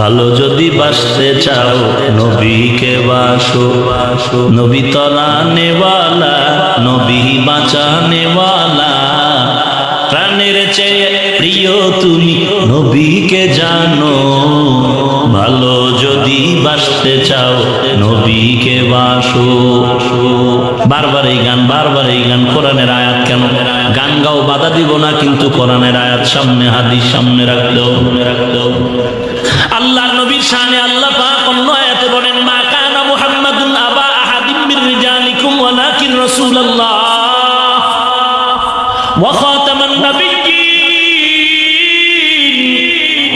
ভালো যদি বাসতে চাও, নবীকে বাসো। বাসো নবী তলানেওয়ালা নবী বাঁচানেওয়ালা প্রাণের চেয়ে প্রিয় তুমি নবীকে জানো। ভালো যদি বাসতে চাও, নবীকে বাসো। বারবার এই গান, বারবার এই গান, কোরআনের আয়াত কেন? গান গাও, বাধা দিব না, কিন্তু কোরআনের আয়াত সামনে, হাদিস সামনে রাখলেও রাখলেও আল্লাহ নবীর শানে আল্লাহ পাক অন্য আয়াতে বলেন, মা কানা মুহাম্মাদুন আবা আহাদিম মির রিজালিকুম ওয়ালাকিন রাসূলুল্লাহ। ওয়া খাতামান নাবিয়্যিন।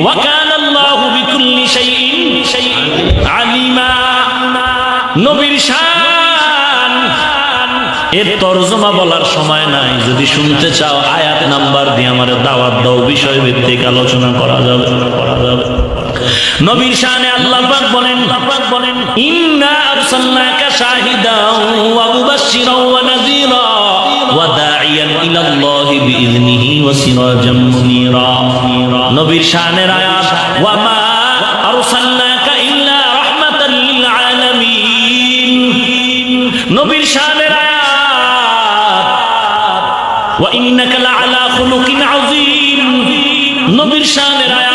ওয়া কানা আল্লাহু বিকুল্লি শাইইন আলিমা। নবীর শান। এর তর্জমা বলার সময় নাই। যদি শুনতে চাও, আয়াত নাম্বার দিয়ে আমার দাওয়াত দাও। বিষয় ভিত্তিক আলোচনা করা যাবে। নবীর শানে আল্লাহ পাক বলেন পাক বলেন, ইন্না আরসালনাকা শাহিদাও ওয়া মুবাশশিরাও ওয়া নাযীরা ওয়া দাঈয়ান ইলা আল্লাহি বিইذনিহি ওয়া সিরাজাম মুনীরা। নবীর শানের আয়াত, ওয়া মা আরসালনাকা ইল্লা রাহমাতাল লিল আলামিন। নবীর শানের আয়াত, ওয়া ইন্নাকা লাআলা খুলুকিন আযীম। নবীর শানের আয়াত